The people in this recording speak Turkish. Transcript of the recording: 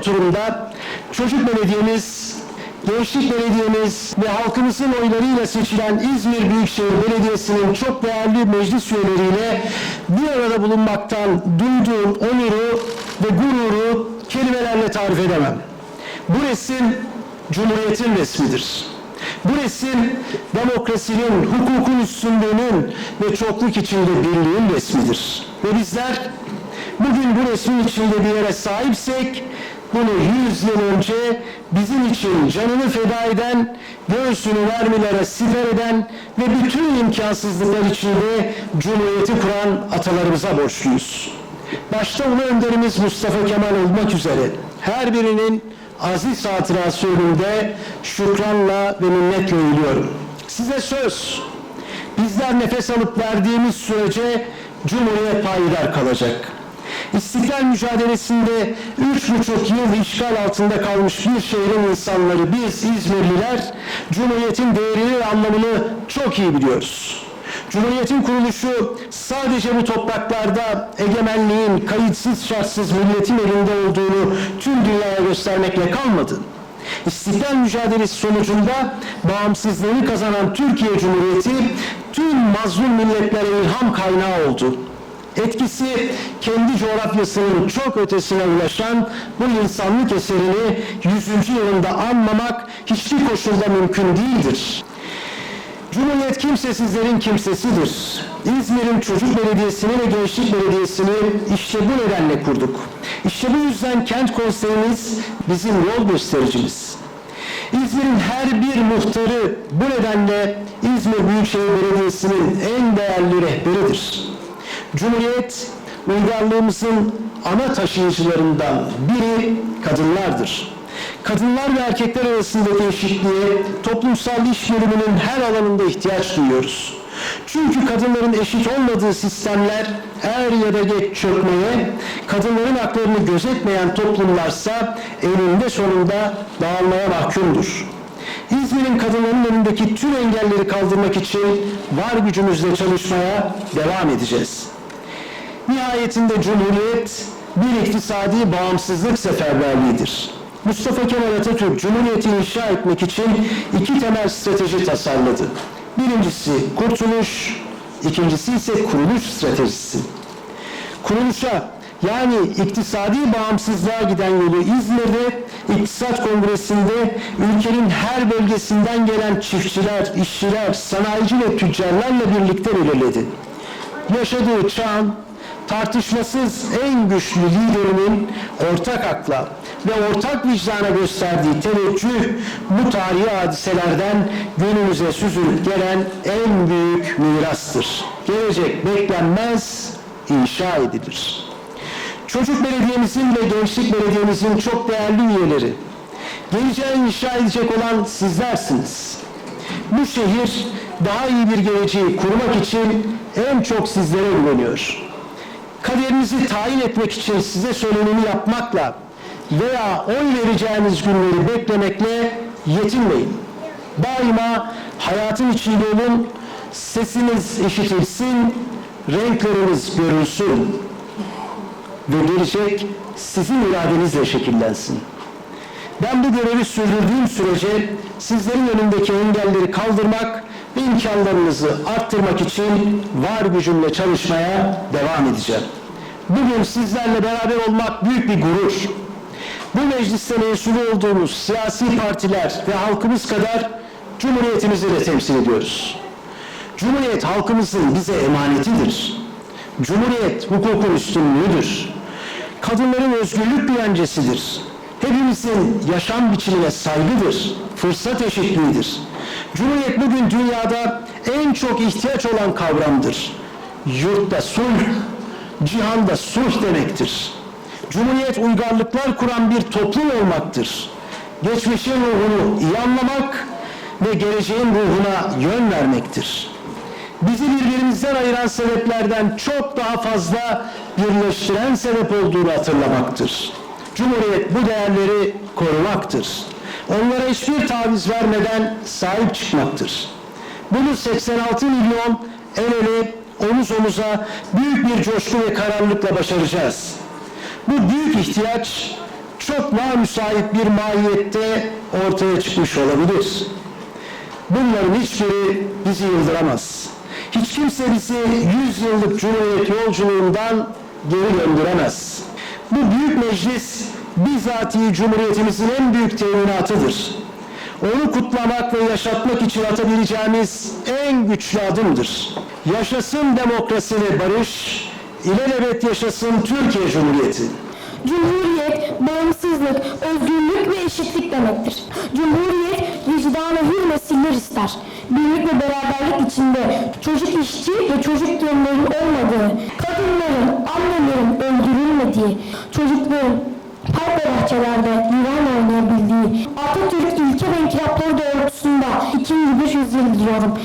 oturumda çocuk belediyemiz, gençlik belediyemiz ve halkımızın oylarıyla seçilen İzmir Büyükşehir Belediyesi'nin çok değerli meclis üyeleriyle bir arada bulunmaktan duyduğum onuru ve gururu kelimelerle tarif edemem. Bu resim Cumhuriyet'in resmidir. Bu resim demokrasinin, hukukun üstünlüğünün ve çokluk içinde birliğin resmidir. Ve bizler bugün bu resmin içinde bir yere sahipsek bunu 100 yıl önce bizim için canını feda eden, göğsünü vermelere siper eden ve bütün imkansızlıklar içinde Cumhuriyeti kuran atalarımıza borçluyuz. Başta Ulu Önderimiz Mustafa Kemal olmak üzere her birinin aziz hatırası önünde şükranla ve minnetle eğiliyorum. Size söz, bizler nefes alıp verdiğimiz sürece Cumhuriyet payidar kalacak. İstiklal mücadelesinde üç buçuk yıl işgal altında kalmış bir şehrin insanları biz İzmirliler Cumhuriyet'in değerini ve anlamını çok iyi biliyoruz. Cumhuriyetin kuruluşu sadece bu topraklarda egemenliğin kayıtsız şartsız milletin elinde olduğunu tüm dünyaya göstermekle kalmadı. İstiklal mücadelesi sonucunda bağımsızlığını kazanan Türkiye Cumhuriyeti tüm mazlum milletlere ilham kaynağı oldu. Etkisi kendi coğrafyasının çok ötesine ulaşan bu insanlık eserini 100. yılında anmamak hiçbir koşulda mümkün değildir. Cumhuriyet kimsesizlerin kimsesidir. İzmir'in Çocuk Belediyesi'ni ve Gençlik Belediyesi'ni işte bu nedenle kurduk. İşte bu yüzden kent konseyimiz bizim yol göstericimiz. İzmir'in her bir muhtarı bu nedenle İzmir Büyükşehir Belediyesi'nin en değerli rehberidir. Cumhuriyet uygarlığımızın ana taşıyıcılarından biri kadınlardır. Kadınlar ve erkekler arasındaki eşitliğe toplumsal iş bölümünün her alanında ihtiyaç duyuyoruz. Çünkü kadınların eşit olmadığı sistemler er ya da geç çökmeye, kadınların haklarını gözetmeyen toplumlarsa eninde sonunda dağılmaya mahkumdur. İzmir'in kadınların önündeki tüm engelleri kaldırmak için var gücümüzle çalışmaya devam edeceğiz. Nihayetinde Cumhuriyet bir iktisadi bağımsızlık seferberliğidir. Mustafa Kemal Atatürk Cumhuriyeti inşa etmek için iki temel strateji tasarladı. Birincisi kurtuluş, ikincisi ise kuruluş stratejisi. Kuruluşa yani iktisadi bağımsızlığa giden yolu İzmir'de İktisat Kongresi'nde ülkenin her bölgesinden gelen çiftçiler, işçiler, sanayici ve tüccarlarla birlikte belirledi. Yaşadığı çağın tartışmasız en güçlü liderinin ortak akla ve ortak vicdana gösterdiği teveccüh bu tarihi hadiselerden günümüze süzülüp gelen en büyük mirastır. Gelecek beklenmez, inşa edilir. Çocuk belediyemizin ve gençlik belediyemizin çok değerli üyeleri, geleceği inşa edecek olan sizlersiniz. Bu şehir daha iyi bir geleceği kurmak için en çok sizlere güveniyor. Kaderinizi tayin etmek için size söyleneni yapmakla veya oy vereceğiniz günleri beklemekle yetinmeyin. Daima hayatın içinde olun, sesiniz işitilsin, renkleriniz görülsün ve gelecek sizin iradenizle şekillensin. Ben bu görevi sürdürdüğüm sürece sizlerin önündeki engelleri kaldırmak imkanlarınızı arttırmak için var gücümle çalışmaya devam edeceğim. Bugün sizlerle beraber olmak büyük bir gurur. Bu mecliste mensubu olduğumuz siyasi partiler ve halkımız kadar Cumhuriyetimizi de temsil ediyoruz. Cumhuriyet halkımızın bize emanetidir. Cumhuriyet hukukun üstünlüğüdür. Kadınların özgürlük güvencesidir. Hepimizin yaşam biçimine saygıdır. Fırsat eşitliğidir. Cumhuriyet bugün dünyada en çok ihtiyaç olan kavramdır. Yurtta sulh, cihanda sulh demektir. Cumhuriyet uygarlıklar kuran bir toplum olmaktır. Geçmişin ruhunu iyi anlamak ve geleceğin ruhuna yön vermektir. bizi birbirimizden ayıran sebeplerden çok daha fazla birleştiren sebep olduğunu hatırlamaktır. Cumhuriyet bu değerleri korumaktır. Onlara hiçbir taviz vermeden sahip çıkmaktır. Bunu 86 milyon el ele, omuz omuza büyük bir coşku ve kararlılıkla başaracağız. Bu büyük ihtiyaç çok daha müsait bir mahiyette ortaya çıkmış olabilir. Bunların hiçbiri bizi yıldıramaz. Hiç kimse bizi 100 yıllık Cumhuriyet yolculuğundan geri döndüremez. Bu büyük meclis bizatihi Cumhuriyetimizin en büyük teminatıdır. Onu kutlamak ve yaşatmak için atabileceğimiz en güçlü adımdır. Yaşasın demokrasi ve barış, ilelebet yaşasın Türkiye Cumhuriyeti. Cumhuriyet, bağımsızlık, özgürlük ve eşitlik demektir. Cumhuriyet, vicdanı hür nesiller ister. Birlik ve beraberlik içinde çocuk işçi ve çocuk gençlerin olmadığı, kadınların, annelerin öldürülmediği, çocukların ve bahçelerde divan oynayabildiği, Atatürk ilke ve inkılapları doğrultusunda ikinci bir yüzyıl diliyorum.